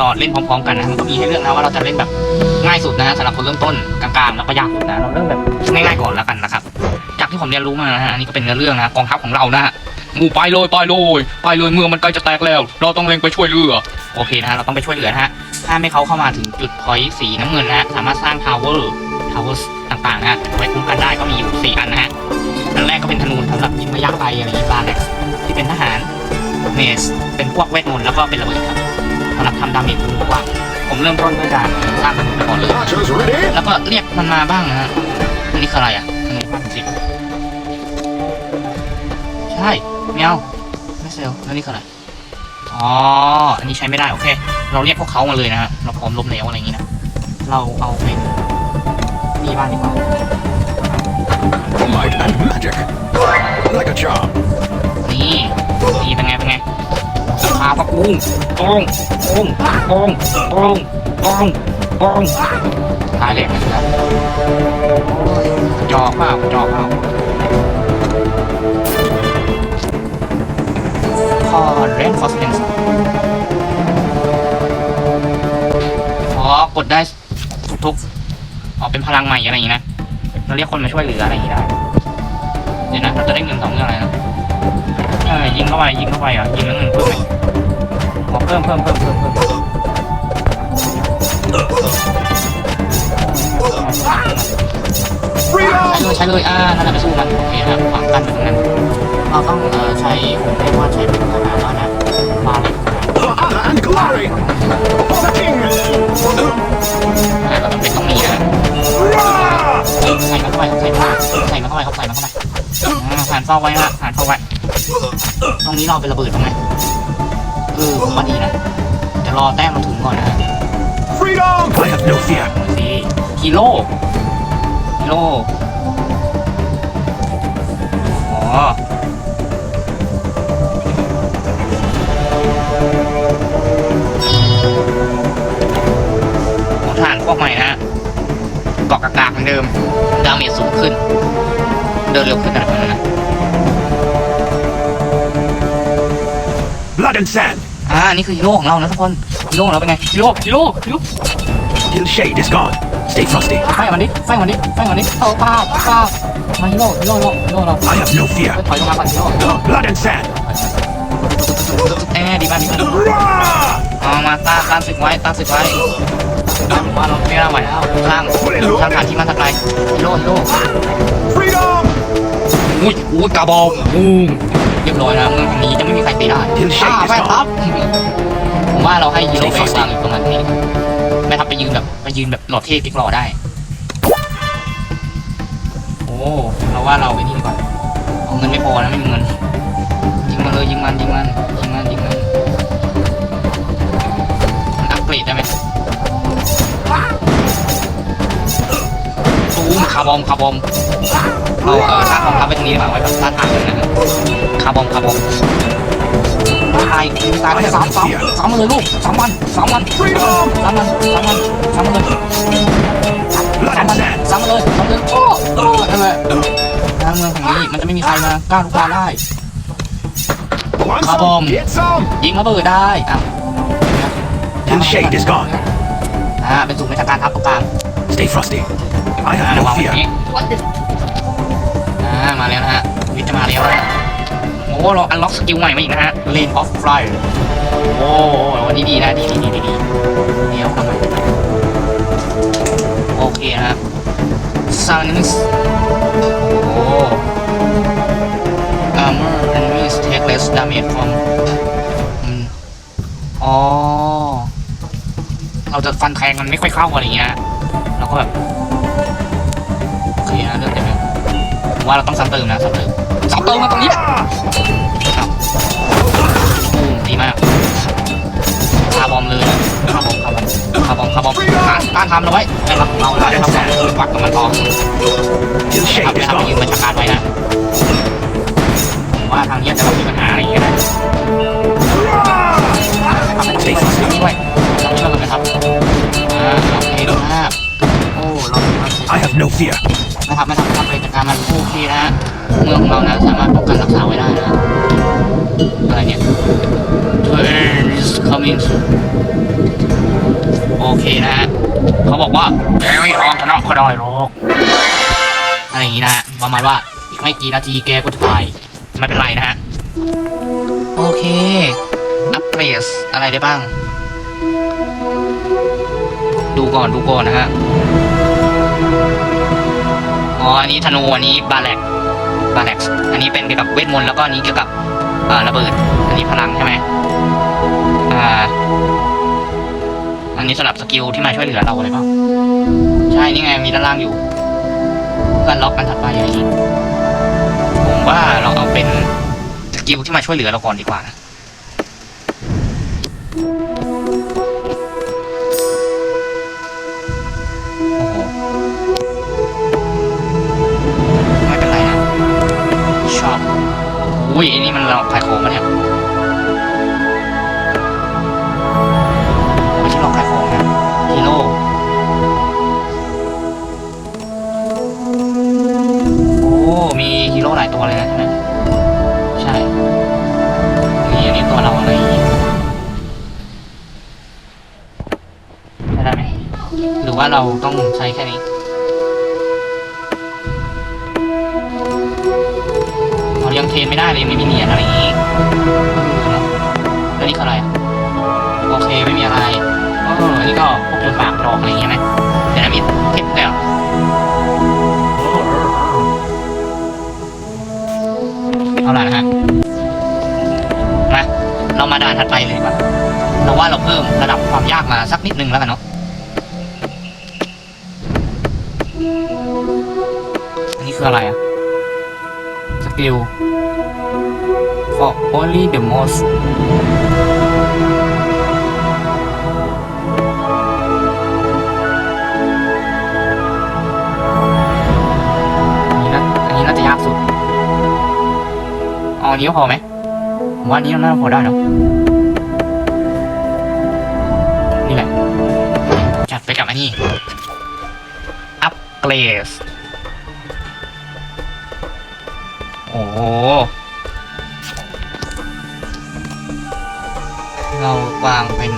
รอเล่นพร้อมๆกันนะมันก็มีให้เลือกนะว่าเราจะเล่นแบบง่ายสุดนะสำหรับคนเริ่มต้นกลางๆแล้วก็ยากสุดนะเราเริ่มแบบง่ายๆก่อนแล้วกันนะครับ จากที่ผมเรียนรู้มานะฮะอันนี้ก็เป็นเนื้อเรื่องนะกองทัพของเรานะฮะหมู่ไปเลยไปเลยไปเลยเมืองมันใกล้จะแตกแล้ว เราต้องเร่งไปช่วยเรือโอเคนะฮะเราต้องไปช่วยเรือนะฮะถ้าไม่เขาเข้ามาถึงจุดพอยสีน้ำเงินนะฮะสามารถสร้างทาวเวอร์ทาวเวอร์ต่างๆนะฮะไว้คุ้มกันได้ก็มีอยู่สี่อันนะฮะอันแรกก็เป็นธนูสำหรับยิงระยะไกลอะไรอย่างนี้บ้างนะที่เป็นทหารเมสเป็นพวกเวทมนต์แล้วก็เป็นระเบิดครับำหรับทำดาเมจคุณรู้ว่า ผมเริ่มต้นด้วยการสร้างธนูไปก่อนเลย Archers ready? แล้วก็เรียกมันมาบ้างนะฮะอันนี้คืออะไรอะธนูพันสิบใช่ไม่เอาไม่เซลแล้วนี่คืออะไรอ๋ออันนี้ใช้ไม่ได้โอเค เราเรียกพวกเขามาเลยนะฮะเราพร้อมล้มเหลวอะไรอย่างนี้นะเราเอาเป็นนี่บ้างดีกว่า Light and magic. Like a charm. นี่นี่เป็นไงเป็นไง พาพักปุ้งตรงตรงตรงตรงตรงตรงตายเลยนะครับจอกเปล่าจอกเปล่าพอ reinforcement อ๋อกดได้ทุกๆอ๋อเป็นพลังใหม่อะไรอย่างนี้นะเราเรียกคนมาช่วยเหลืออะไรอย่างนี้ได้เดี๋ยวนะเราจะได้เงินสองเรื่องอะไรนะเออยิงเข้าไปยิงเข้าไปอะยิงแล้วเงินเพิ่มไหมอ๋อเพิ่มเพิ่มเพิ่มเพิ่มเพิ่มใช้เลยใช้เลยอ่านั่นแหละไปสู้มันโอเคครับขวางกันตรงนั้นเราต้องเอ่อใช้ผมเรียกว่าใช้เป็นทหารแล้วนะมาเลย Honor and glory! For the king! อ่าเราต้องเป็นต้องมีนะ Rah! ใส่มาเข้าไปใส่มาใส่มาเข้าไปครับใส่มาเข้าไปอ่าผ่านเฝ้าไว้นะผ่านเฝ้าไว้ตรงนี้เราเป็นระเบิดตรงไหน เออผมว่าดีนะจะรอแต้มมาถึงก่อนนะ Freedom! I have no fear. สีฮีโร่ฮีโร่อ๋อของฐานพวกใหม่นะเกาะกากๆเหมือนเดิม ดาเมจสูงขึ้น เดินเร็วขึ้นนะ Blood and sand. อ่านี่คือฮีโร่ของเรานะทุกคนฮีโร่ของเราเป็นไงฮีโร่ฮีโร่ฮีโร่ Till shade is gone. Stay frosty. ไฟมันดิไฟมันดิไฟมันดิเอาป้าป้ามาฮีโร่ฮีโร่ฮีโร่ฮีโร่เรา I have no fear. ถอยลงมาก่อนฮีโร่ Blood and sand. แน่ดีมากดีมาก Rah! เอามาต้านต้านศึกไว้ต้านศึกไว้ต้านว่าเราไม่ได้ไหวแล้วข้างข้างฐานที่มันทำลายฮีโร่ฮีโร่ Freedom! อุ้ยอุ้ยกระบอมบูม เรียบร้อยนะเมืองแห่งนี้จะไม่มีใครตีได้อ่าแม่ทัพผมว่าเราให้ฮีโร่ไปวางอยู่ตรงนั้นนี่แม่ทัพไปยืนแบบไปยืนแบบหล่อเท่กิ๊กหล่อได้ โอ้เราว่าเราไปนี่ดีกว่าเอาเงินไม่พอนะไม่มีเงินยิงมันเลยยิงมันยิงมันยิงมันยิงมันมันอัปเกรดได้ไหมตูมคาร์บอมคาร์บอมเอาเออ ท่ากองทัพไว้ตรงนี้ดีกว่าไว้แบบท่าทางเลยนะคาร์บอมคาร์บอมตายตายไปสามสามสามมันเลยลูกสามวันสามวัน Freedom! สามวันสามวันสามวันเลย Blood สาม and วัน sand. สามวันเลยสามวันเลยโอ้โอ้นั่นแหละทางเมืองแห่งนี้มันจะไม่มีใครมากล้าลุกลานได้ Want Come some? on. Get some! ยิงระเบิดได้อ้าว Till shade is gone. อ่าเป็นสูงในทางการทัพตรงกลาง Stay frosty. I อ่า have วาง no ไว้ตรง fear. มาแล้วนะฮะวิทย์จะมาแล้วนะโอ้เราอันล็อกสกิลใหม่มาอีกนะฮะ Lane of Fire โอ้วันนี้ดีนะดีดีดีดีเดี๋ยวทำไมโอเคนะฮะ Silence โอ้ Armor enemies take less damage from อืมอ๋อ เราจะฟันแทงมันไม่ค่อยเข้าอะไรเงี้ยเราก็แบบ ผมว่าเราต้องซ้ำเติมนะซ้ำเติมซ้ำเติมมาตรงนี้ครับดีมากคาบอมเลยคาบอมคาบอมคาบอมคาบอมต้านต้านทำเราไว้ไม่รับเราเราทำเราวัดกับมันต่อ Till ทำ shade ไม่ is ทำยืน gone. บัญชาการไว้นะผมว่าทางนี้จะต้องมีปัญหาอะไรอย่างเงี้ยนะ Stay ทำ frosty. ด้วยทำด้วยนะครับอ่าโอเคดูภาพโอ้เราเราเสีย I have no fear. นะครับไม่ทำทำไปจัดการมันโอเคนะฮะเมืองของเรานะสามารถป้องกันรักษาไว้ได้นะอะไรเนี่ย Train is coming โอเคนะฮะเขาบอกว่าแกไม่ออกชนะก็ได้หรอกอะไรอย่างงี้นะฮะประมาณว่าอีกไม่กี่นาทีแกก็จะตายไม่เป็นไรนะฮะโอเคอัปเกรดอะไรได้บ้าง ดูก่อนดูก่อนนะฮะ อ๋ออันนี้ธนูอันนี้บาแลกบาแลกอันนี้เป็นเกี่ยวกับเวทมนต์แล้วก็อันนี้เกี่ยวกับระเบิด อันนี้พลังใช่ไหมอ่า อันนี้สำหรับสกิลที่มาช่วยเหลือเราอะไรเปล่าใช่นี่ไงมีด้านล่างอยู่เพื่อนล็อกกันถัดไปอย่างงี้ผมว่าเราเอาเป็นสกิลที่มาช่วยเหลือเราก่อนดีกว่านะ อุ้ยอันนี้มันเราขายของมะเนี่ย สกิล for only the most อันนี้น่าอันนี้น่าจะยากสุดเอาอันนี้ก็พอไหมผมว่าอันนี้น่าจะพอได้เนอะนี่แหละ จัดไปกับอันนี้ อัพเกรด ห เราวางเป็น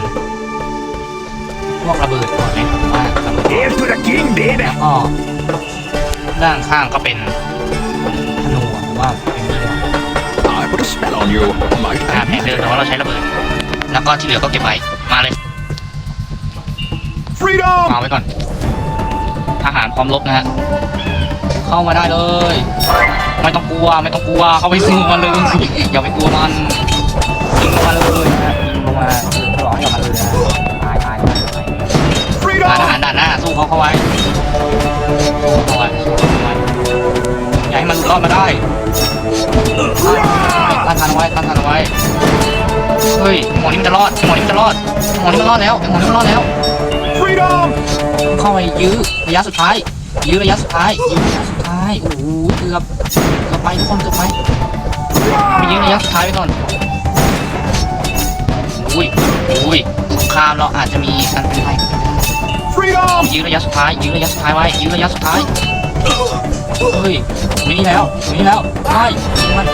พวกระเบิดก่อนไหมผมว่าระเบิด Here's to the king, baby. แล้วก็ด้านข้างก็เป็นธนูอะผมว่าเป็นนี่ดีกว่า I put a spell on you. Might อ่า I แผนเดิมแต่ว่าเราใช้ระเบิด แล้วก็ที่เหลือก็เก็บไว้มาเลย Freedom! วางไว้ก่อนทหารพร้อมรบนะฮะ เข้ามาได้เลย ไม่ต้องกลัวไม่ต้องกลัวเข้าไปสู้มันเลยอย่าไปกลัวมันยิงลงมาเลยนะฮะยิงลงมาฉลองให้กับมันเลยนะตายตายตายตายทหาร Freedom! ด่านหน้าสู้เขาเข้าไว้สู้เขาไว้สู้เขาไว้อย่าให้มันหลุดรอดมาได้ต้านทานเอาไว้ต้านทานเอาไว้เฮ้ยหมอนี่มันจะรอดหมอนี่มันจะรอดหมอนี่มันรอดแล้วหมอนี่มันรอดแล้ว Freedom! เข้าไปยื้อระยะสุดท้ายยื้อระยะสุดท้ายยื้อระยะสุดท้ายโอ้โหเกือบเกือบ ไปทุกคนเกือบไปไปยื้อระยะสุดท้ายไปก่อนอุ้ยอุ้ยสงครามเราอาจจะมีอันเป็นไปก็เป็นไปได้ Freedom! ยื้อระยะสุดท้ายยื้อระยะสุดท้ายไว้ยื้อระยะสุดท้ายเฮ้ยอยู่นี่แล้วอยู่นี่แล้วใช่ยิงมัน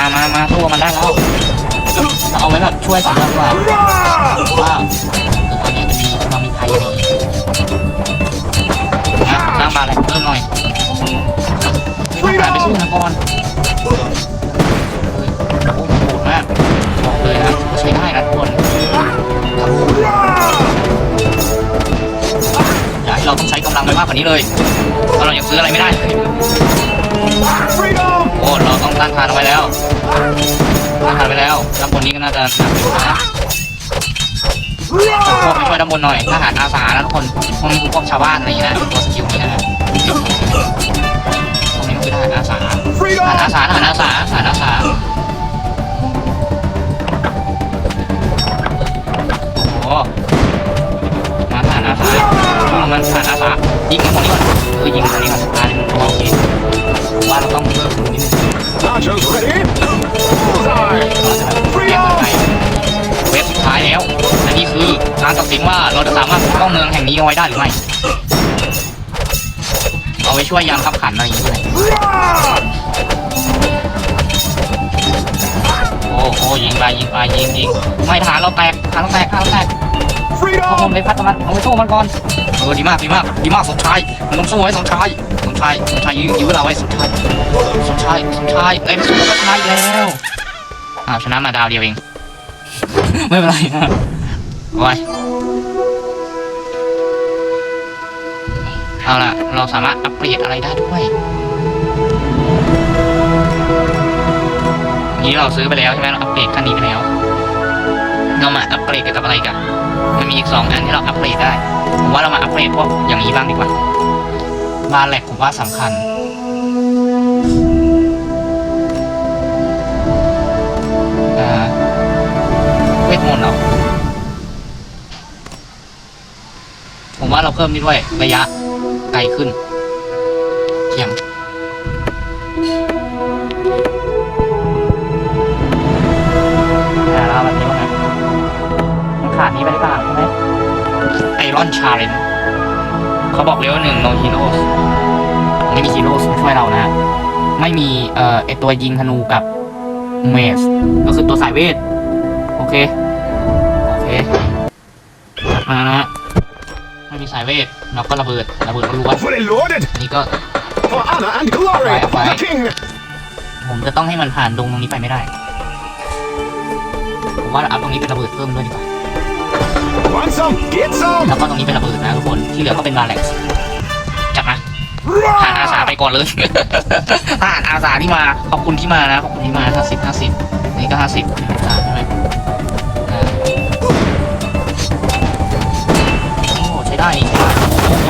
มามามาสู้กับมันได้แล้วเราเอาไว้แบบช่วยสำหรับว่าว่าตอนนี้จะมีมามีใครอะไรนะตั้งบาอะไรเพิ่มหน่อยไม่ต้องการไปสู้นะก่อนโอ้โหดมากบอกเลยนะใช้ได้นะทุกคนอย่าให้เราต้องใช้กำลังไปมากกว่านี้เลยเพราะเรายังซื้ออะไรไม่ได้ เลย Freedom! โอ้เราต้องต้านทานเอาไว้แล้วต้านทานไปแล้วด้านบนนี้ก็น่าจะหนักอยู่นะพวกไปช่วยด้านบนหน่อยทหารอาสานะทุกคนพวกนี้คือพวกชาวบ้านอะไรอย่างเงี้ยนะตัวสกิลนี้นะพวกนี้คือทหารอาสาทหารอาสาทหารอาสาทหารอาสาโอ้มาทหารอาสามันทหารอาสายิงมันคนนี้ก่อนเออยิงคนนี้ก่อนตายเลยโอเคว่าเราต้องเพิ่มนิดนึง Nachos ready? Bullseye! เราจะแบบเรียกมันไปเว็บสุดท้ายแล้วและนี่คือการตัดสินว่าเราจะสามารถปกป้องเมืองแห่งนี้เอาไว้ได้หรือไม่ เอาไว้ช่วยยามขับขันอะไรอย่างเงี้ยโอ้โอ้ยิงไปยิงไปยิงยิงไม่ฐานเราแตกฐานเราแตกฐานเราแตกเอาผม Freedom! เลยพัดมันเอาไปสู้มันก่อนเออดีมากดีมากดีมากสมชายมันต้องสู้ไว้สมชาย สมชายสมชายยื้อยื้อเราไว้สมชายสมชายสมชายเอ้ยสู้ก็ชนะอีกแล้วอ่าวชนะมาดาวเดียวเอง ไม่เป็นไรนะโอ้ยเอาล่ะ เราสามารถอัปเกรดอะไรได้ด้วย นี้เราซื้อไปแล้วใช่ไหมเราอัปเกรดคันนี้ไปแล้ว เรามาอัปเกรดเกี่ยวกับอะไรกันมันมีอีกสองอันที่เราอัปเกรดได้ผมว่าเรามาอัปเกรดพวกอย่างนี้บ้างดีกว่า บาแหลกผมว่าสำคัญ เวทมนต์เหรอ ผมว่าเราเพิ่มนี่ด้วย ระยะไกลขึ้นเทียมอ่แล้วแบบนี้ว่าไงมันขาดนี้ไปหรือเปล่าใช่ไหมไอรอนชาเลน เขาบอกเลยว่าหนึ่ง no heroes ไม่มี heroes มาช่วยเรานะ ไม่มีเอ่อไอตัวยิงธนูกับเมสก็คือตัวสายเวท โอเค โอเค มานะฮะไม่มีสายเวท เราก็ระเบิด ระเบิดล้วน Fully loaded ๆอันนี้ก็ for honor and glory Right, for the right. king. ผมจะต้องให้มันผ่านดงตรงนี้ไปไม่ได้ ผมว่าเอาตรงนี้เป็นระเบิดเพิ่มด้วยดีกว่า Want some? Get some! แล้วก็ตรงนี้เป็นระเบิดนะทุกคนที่เหลือก็เป็นบาแล็กซ์จับนะผ่านอาสาไปก่อนเลย ผ่านอาสาที่มาขอบคุณที่มานะขอบคุณที่มาห้าสิบห้าสิบนี่ก็ห้าสิบอาสาใช่ไหมอ่าโอ้ใช้ได้นี่ใช้ได้โอ้โห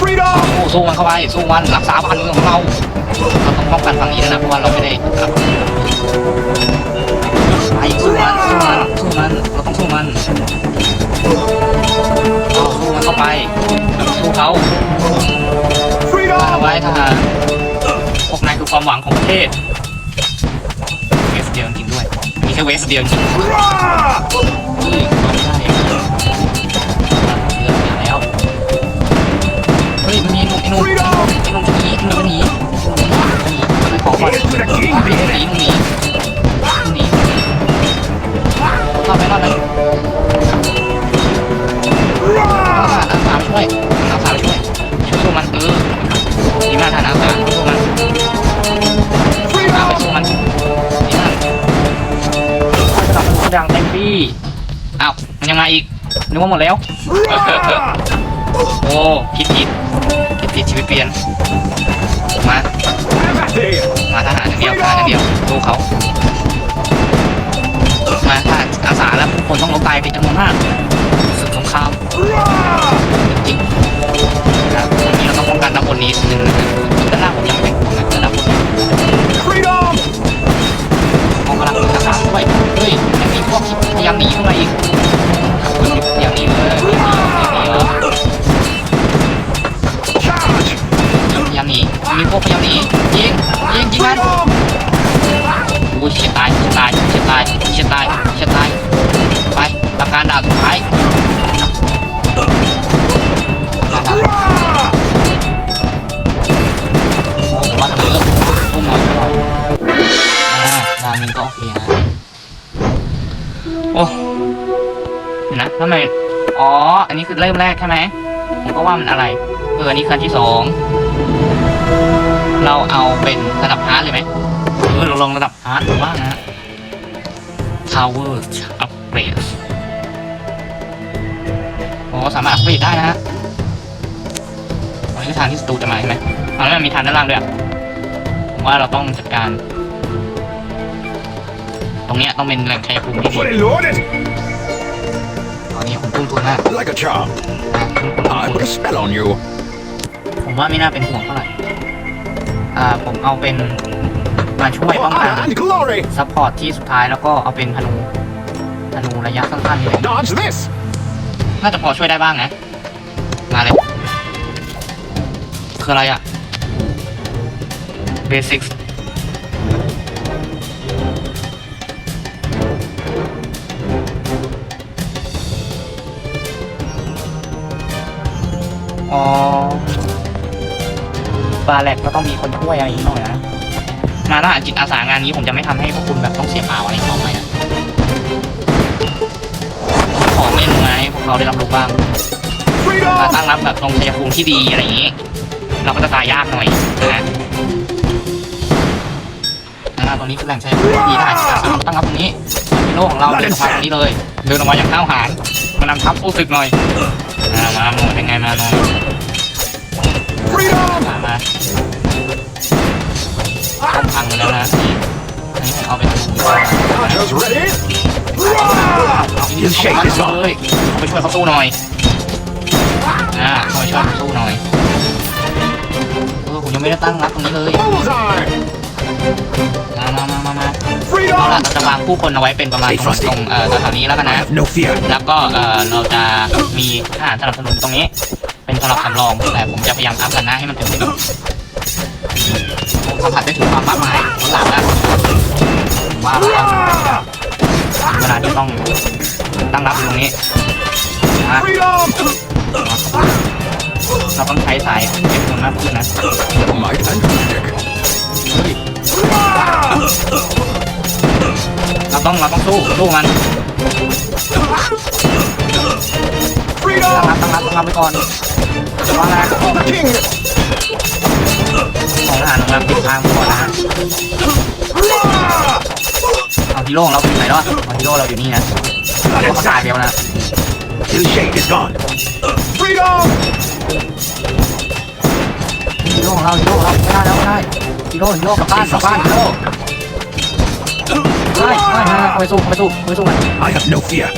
Freedom! โอ้สู้มันเข้าไปสู้มันรักษาพันธุ์เมืองของเราเราต้องป้องกันฝั่งนี้ด้วยนะเพราะว่าเราไม่ได้ สู้มันเอาสู้มันเข้าไปสู้เขาเอางไว้ทหารพวกนายคือความหวังของประเทศเวสเดียวจริงด้วย มีแค่เวสเดียวจริง Rah! เฮ้ยเราไม่ได้เลือกอย่างแล้ว เฮ้ยมันมีหนุ่มไอ้หนุ่มไอ้หนุ่มจะหนีไอ้หนุ่มจะหนีหนีหนีขอก่อนหนีหนีหนีหนีรอดไหมรอดไหม ดีมากท่านอาสาช่วยสู้มันอาไป Freedom! สู้มันดีมากสนับสนุนดังเต็มที่อ้าวมันยังมาอีกนึกว่าหมดแล้ว โอ้คิดผิดคิดผิดชีวิตเปลี่ยนมามาทหารอย่างเดียวทหารอย่างเดียวสู้เขามาทหารอาสาแล้วผู้คนต้องล้มตายเป็นจำนวนมากศึกสงครามจริง นะครับวันนี้เราต้องป้องกันด้านบนนี้นิดนึงด้านล่างผมยังไม่เป็นห่วงนะแต่ด้านบน Freedom! มองกำลังอาสาด้วยเฮ้ยยังมีพวกที่พยายามหนีเข้ามาอีกพยายามหนีเลยหนีหนีเลยพยายามหนีมีพวกพยายามหนียิงยิงยิงมัน Freedom! อุ้ยเฉียดตายเฉียดตายเฉียดตายเฉียดตายเฉียดตายไปทำการด่าสุดท้าย ด่าด่า Rah! โอ้ผมว่าทำไมเริ่มพุ่งหน่อยก็ได้อ่าดาวนี้ก็โอเคนะโอ้เดี๋ยวนะทำไมอ๋อ อันนี้คือเริ่มแรกใช่ไหมผมก็ว่ามันอะไรเอออันนี้คืออันที่สองเราเอาเป็นระดับฮาร์ดเลยไหมเออเราลองระดับฮาร์ดดูบ้างนะ Tower Upgrade โอ้สามารถอัปเกรดได้นะฮะ นนี้คือทางที่สตูจะมาใช่ไหมเอาแล้วมันมีทางด้านล่างด้วยอะผมว่าเราต้องจัดการ ตรงเนี้ยต้องเป็นแหล่งชัยภูมิที่ดี Fully loaded! ตอนนี้ผมทุ่มทุนมาก Like a charm. นะ I put a spell on you. ผมว่าไม่น่าเป็นห่วงเท่าไหร่ อ่า ผมเอาเป็นมาช่วย For ป้องกัน honor and glory! ซัพพอร์ตที่สุดท้ายแล้วก็เอาเป็นธนู ธนูระยะสั้นๆนี่เลย Dodge this! น่าจะพอช่วยได้บ้างนะ คืออะไรอะเบสิกอ๋อบาแลกก็ต้องมีคนช่วยอะไรอย่างนี้หน่อยนะมาถ้าจิตอาสางานนี้ผมจะไม่ทำให้พวกคุณแบบต้องเสียเปล่าอะไรต่อไปนะขอไม่ล่นไงพวกเขาได้รับรู้บ้างมาตั้งรับแบบตรงชัยภูมิที่ดีอะไรอย่างนี้ เราก็จะตายยากหน่อยนะนะตรงนี้คือแหล่งชัยภูมิที่ดีได้ที่จะตั้งรับตรงนี้ฮีโร่ของเราเดินออกมาตรงนี้เลยเดินออกมาอย่างข้าวหารมานำทัพสู้ศึกหน่อยมามาหมดยังไงมาหน่อยมามาต้องพังแล้วนะนี่อันนี้ผมเอาไปเอาอีกนิดเข้ามาเลยเอาไปช่วยเขาสู้หน่อยอ่าเอาไปช่วยเขาสู้หน่อย ยังไม่ได้ตั้งรับตรงนี้เลย Bullseye! มามามามามาเอา Freedom! ล่ะเราจะวางผู้คนเอาไว้เป็นประมาณถนนตรงเอ่อแถวๆนี้แล้วกัน I นะ have no fear. แล้วก็เอ่อเราจะมีทหารสนับสนุนตรงนี้ เป็นสำหรับสำรองแต่ผมจะพยายามอัพกันนะให้มันถึงที่สุดผมสัมผัสได้ถึงความมากมายของหลังนะว่าแล้วเวลาที่ต้องตั้งรับอยู่ตรงนี้นะ Freedom! เราต้องใช้สายเป็นคนมากขึ้นนะเราต้องเราต้องสู้สู้มันตั้งรับตั้งรับตั้งรับไว้ก่อนเดี๋ยวว่านะ For the king! ของทหารโรงแรมติดทางก่อนนะฮะเอาฮีโร่ของเราอยู่ไหนแล้วอะเอาฮีโร่เราอยู่นี่นะเขาตายเดียวนะ His shade is gone. Freedom! ฮีโร่ของเราฮีโร่ของเราไม่ได้แล้วไม่ได้ฮีโร่ฮีโร่กลับบ้านกลับบ้านฮีโร่ไม่ไม่ไม่ไม่ไปสู้ไปสู้ไปสู้มัน I have no fear.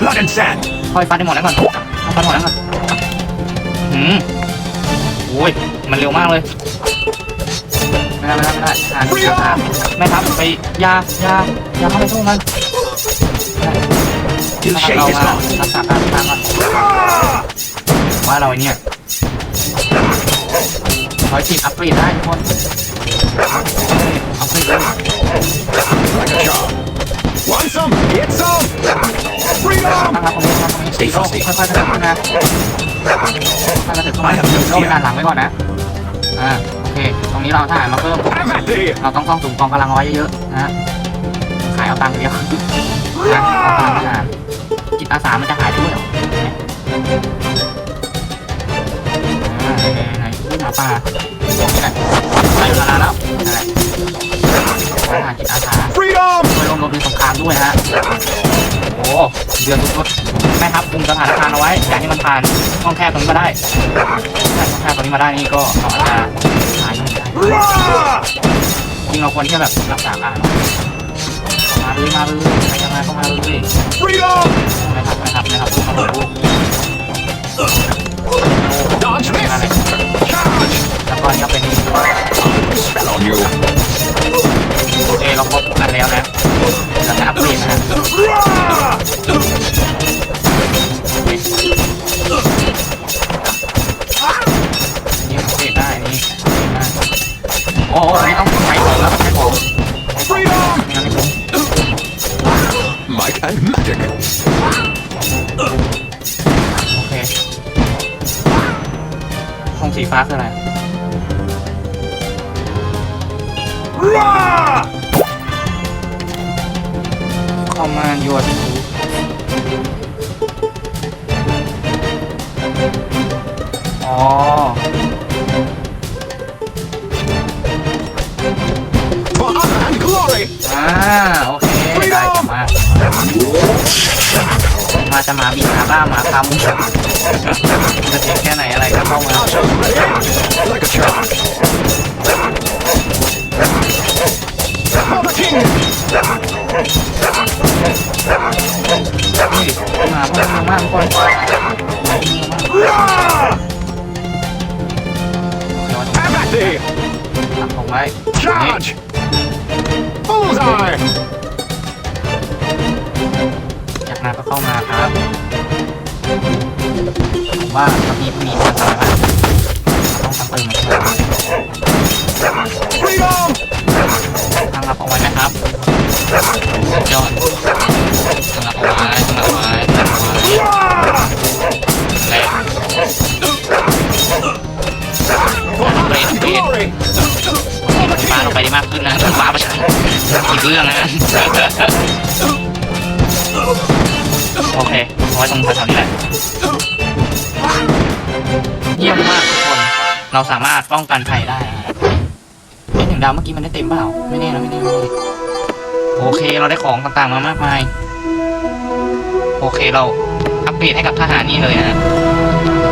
Blood and sand! คอยฟันให้หมดแล้วก่อนฟันหมดแล้วก่อนหืมโอ้ยมันเร็วมากเลยไม่ได้ไม่ได้ไม่ได้อ่านอ่านไม่ครับไปยายายาเข้าไปสู้มัน His เรา ว่าเราไอ้เนี่ยร้อยสิบอัพเกรดได้ทุกคนอัพเกรดเลย Like a charm. Want some? Get some! ตั้ง Freedom! รับตรงนี้ตั้งตรงนี้ Stay โลก frosty. ค่อยๆกระเถิบขึ้นนะค่อยๆกระเถิบขึ้นมาโลกด้านหลังไว้ก่อนนะอ่าโอเค ตรงนี้เราทหารมาเพิ่ม Have at thee! เราต้องต้องสุ่มกองกำลังเอาไว้เยอะๆนะฮะขายเอาตังค์เดียวนะเอาตังค์ทหารจิตอาสามันจะหายด้วยเหรออ่ ๆไหนๆอุ้ยหมาป่านี่แหละได้เวลาแล้วนั่นแหละทหารจิตอาสา Freedom! ช่วยร่วมรบในสงครามด้วยฮะโอ้โหเดือดสุดๆแม่ทัพคุมสถานการณ์เอาไว้อย่าให้มันผ่านช่องแคบตรงนี้มาได้ถ้าช่องแคบตรงนี้มาได้นี่ก็เราอาจจะหายได้ Rah! จริงเราควรที่จะแบบรักษาการมาเลยมาเลยใครจะมาก็มาเลย Freedom! นะครับนะครับนะครับทุกคนรู้ Dodge อ่าโอเคได้จะมามาจะมาบีมาบ้าหมาคำจะเจ็บแค่ไหนอะไรก็เข้ามานี่มาพวกนี้มากทุกคนมาที่นี่มาก Rah! เดี๋ยว Have at thee! ตัดผมไว้ Charge! Bullseye! จากนั้นก็เข้ามาครับผมว่าตอนนี้พรุ่งนี้มันสบายมากเราต้องทำเติมมาครับ Freedom! ตั้งรับเอาไว้นะครับยอดตั้งรับเอาไว้ แถวๆนี้แหละเยี่ยมมากทุกคน เราสามารถป้องกันภัยได้นะฮะเอ้ยหนึ่งดาวเมื่อกี้มันได้เต็มเปล่า ไม่แน่นะไม่แน่ไม่แน่โอเคเราได้ของต่างๆมามากมาย โอเคเราอัปเกรดให้กับทหารนี่เลยนะฮะ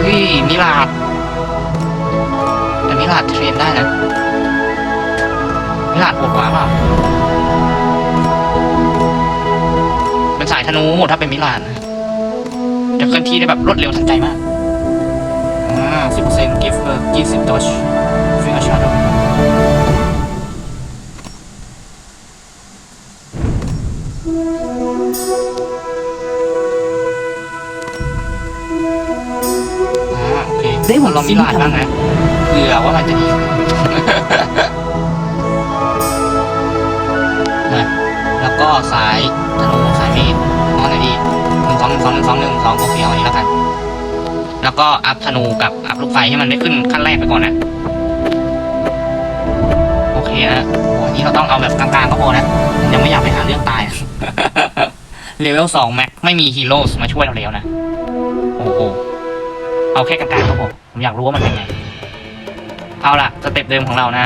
เฮ้ยมิลาดแต่มิลาดเทรนได้นะมิลาดปวดกว่าเปล่าเป็นสายธนูถ้าเป็นมิลาดนะ จะเคลื่อนที่ได้แบบรวดเร็วทันใจมาก อ่าสิบเปอร์เซ็นต์ give her ยี่สิบดอชฟิงเกอร์ชาร์ดอ่าโอเคได้หวังลองมิลาดบ้างนะเผื่อว่ามันจะดี องหนึ่งสองหนึ่งสองหนึ่งสองโอเคเอาอันนี้แล้วกัน แล้วก็อัพธนูกับอัพลูกไฟให้มันได้ขึ้นขั้นแรกไปก่อนนะโอเคนะโอ้อันนี้เราต้องเอาแบบกลางๆก็พอนะยังไม่อยากไปหาเรื่องตายเลเวลสองแม็กไม่มีฮีโร่มาช่วยเราแล้วนะ โอ้โห เอาแค่กลางๆก็พอผมอยากรู้ว่ามันเป็นไง เอาล่ะ สเต็ปเดิมของเรานะ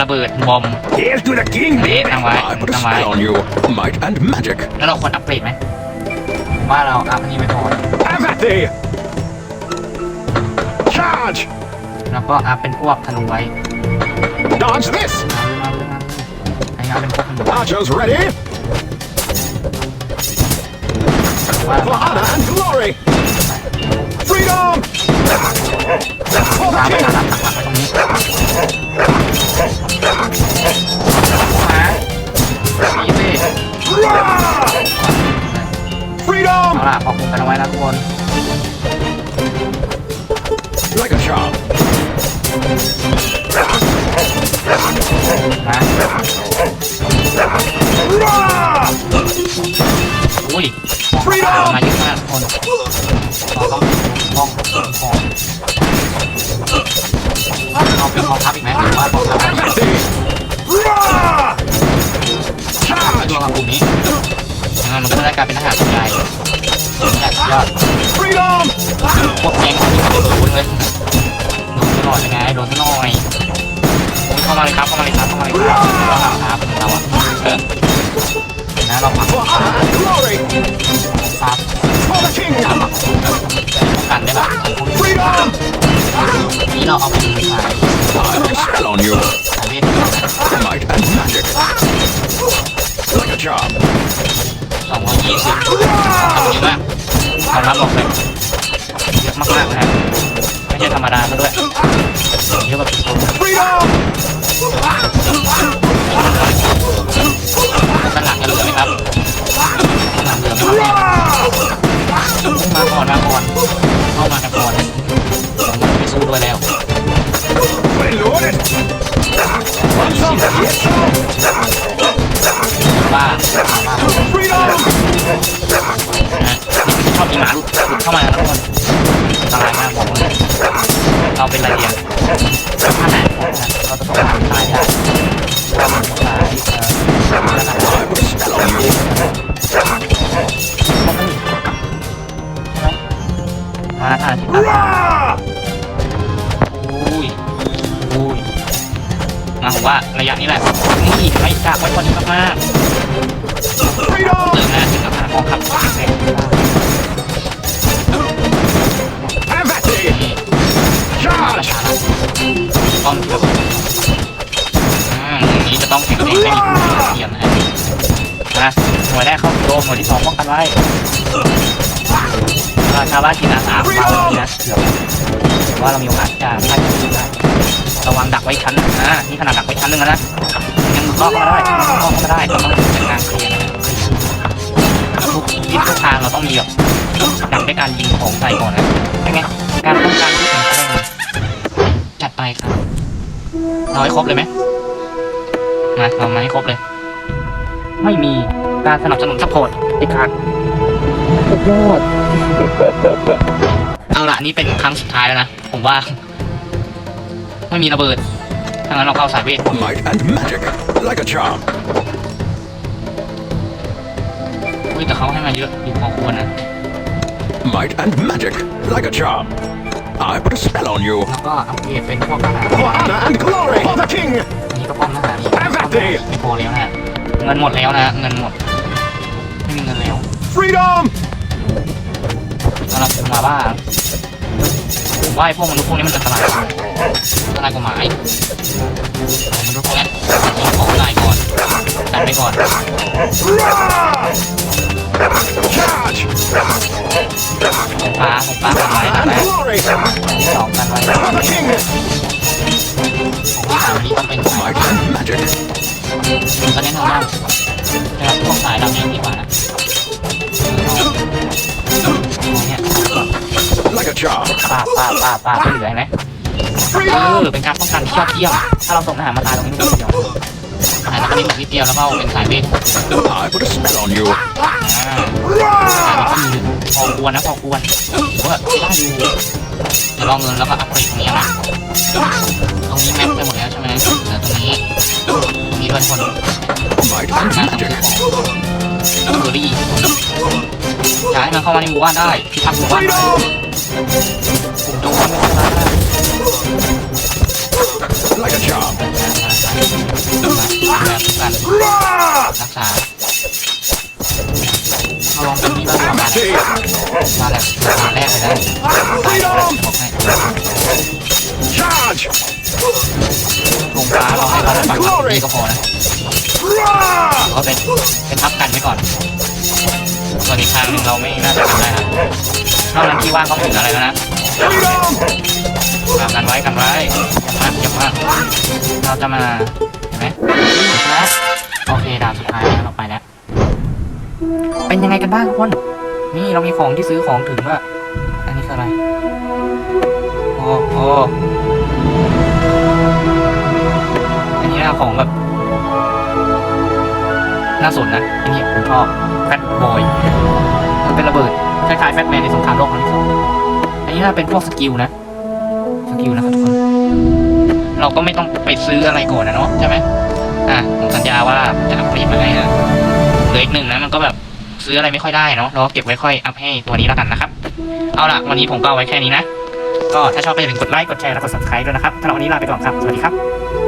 ระเบิดบอม Here's to the king, Wait, baby. am I- I put a am I- spell on you. Might and magic. แล้วเราควรอัปเกรดไหม ผมว่าเราอัพอันนี้ไว้ก่อน Have at thee. Charge. แล้วก็อัพเป็นพวกธนูไว้ Dodge this. มาเลยมาเลยมาเลยอันนี้เอาเป็นพวกธนู Archers ready ว่า for honor and glory. Freedom. For ตาม the ไป king. หารับหลักๆไว้ตรงนี้มาดีสิ Rah! Freedom. เอาล่ะขอบคุณกันเอาไว้นะทุกคน Like a charm. นะ Rah! อุ้ย Freedom มาเยอะมากทุกคนเราต้องป้องกันของเอาเป็นกองทัพอีกไหมหรือว่ากองทัพ ลายเป็นทหารใหญ่แหละยอดพวกแก๊งที่เขาโดนเลยโดนซะหน่อยยังไงโดนซะหน่อยโอ้ยเข้ามาเลยครับเข้ามาเลยครับเข้ามาเลยครับเราหาครับเราอะนะเราปัก For honor and glory. ซับกันได้แบบ Freedom. นี่เราเอาไปดูสาย I put a spell on you. สายเวท Might and magic. Like a charm. ยี่สิบเยอะมากทำรับบอกเลยเยอะมากๆนะไม่ใช่ธรรมดาซะด้วยเยอะแบบด้านหลังจะเหลือไหมครับด้านหลังเหลือไหมครับมาก่อนมาก่อน ต้องแข็งแรงได้อีกเทียมนะฮะนะหน่วยแรกเข้าโดมหน่วยที่สองป้องกันไว้ราชาบ้านกินอาสาของเราดีนะเผื่อว่าเรามีโอกาสจะไล่ยิงได้ระวังดักไว้ชั้นนึงนะนี่ขนาดดักไว้ชั้นหนึ่งแล้วนะยังหลุดรอดเข้ามาได้ลุดรอเข้ามาได้เราต้องจัดการเคลียร์นะเคลียร์ทุกทิศทุกทางเราต้องมีแบบดักด้วยการยิงของใส่ก่อนนะเป็นไงการป้องกันที่แข็งแรงจัดไปครับเอาให้ครบเลยไหม มาเอามาให้ครบเลย ไม่มีการสนับสนุนซัพพอร์ตในการสุดยอดเอาละนี่เป็นครั้งสุดท้ายแล้วนะ ผมว่า ไม่มีระเบิดถ้างั้นเราเข้าสายเวท Might and magic. Like a charm. ฮ้ยแต่เขาให้มาเยอะอยู่พอควรนะ Might and magic, like a charm. I put a spell on you. แล้วก็อัปเกรดเป็นพวกทหาร For honor and glory for the king. อันนี้ก็ป้อมทหาร อีก Have at thee. ไม่พอแล้วนะเงินหมดแล้วนะเงินหมดไม่มีเงินแล้ว Freedom! สำหรับผมมาว่าผมว่าไอ้พวกมนุษย์พวกนี้มันอันตรายกว่าอันตรายกว่าหมาอีกมนุษย์พวกนี้ยิงของตายก่อนกันไปก่อน Charge! ผมฟ้าผมฟ้ากันไว้กัน And ไว้ glory ที่สองกันไว้ ที่สามอันนี้ต้องเป็นสาย Might and magic. ก็แนะนำว่านะครับพวกสายดำนี้ดีกว่านะเอาเนี่ย Like a charm. ป้าป้าป้าป้าไม่เหลือเห็นไหมเอ Freedom! อเป็นการป้องกันที่ยอดเยี่ยมถ้าเราส่งทหารมาตายตรงนี้มันก็เดียวทหารตรงนี้มันนิดเดียวแล้วก็เอาเป็นสายเวท I put a spell on you. อ่าพอควรนะพอควรถือว่าได้อยู่ เดี๋ยวลองเงินแล้วก็อัพเกรดตรงนี้นะตรงนี้แม็กไปหมดแล้วใช่ไหมเหลือตรงนี้ตรงนี้ด้วยคน Might การทำ magic. ของเบอร์รี่อยากให้มันเข้ามาในหมู่บ้านได้ที่พักษ์หมู่บ้านได้ Freedom! กลุ่มโจรไม่ต้องการได้ Like a charm. แบบกัน Roar! รักษาเรา ลองที่บ้างก่อนมาแล้วมาแล้วมาแรกเลยนะตายแล้วบอกให้ลงฟ้าเราให้เขาได้ฝั่งนี้ก็พอนะ Roar! ถือว่าเป็นเป็นทับกันไว้ก่อนส่วนอีกทางหนึ่งเราไม่น่าจะทำได้นะนอกนั้นที่ว่างก็ถึงอะไรแล้วนะกันไว้กันไว้ยังมากยังมากเราจะมา กันบ้างทุกคน นี่เรามีของที่ซื้อของถึงว่า อันนี้คืออะไรโอ้โหอันนี้นะของแบบ น่าสนนะอันนี้ผมชอบแฟตบอย มันเป็นระเบิดคล้ายๆแฟตแมนในสงครามโลกครั้งที่สองอันนี้น่าเป็นพวกสกิลนะ สกิลนะครับทุกคน เราก็ไม่ต้องไปซื้ออะไรก่อนนะเนาะใช่ไหมอะผมสัญญาว่าจะอัพเกรดมาให้นะเหลืออีกหนึ่งนะมันก็แบบ ซื้ออะไรไม่ค่อยได้เนาะเราเก็บไว้ค่อยอัพให้ตัวนี้แล้วกันนะครับ เอาล่ะ วันนี้ผมก็เอาไว้แค่นี้นะ ก็ถ้าชอบก็อย่าลืมกดไลค์ กดแชร์ และกด subscribe ด้วยนะครับสำหรับวันนี้ลาไปก่อนครับ สวัสดีครับ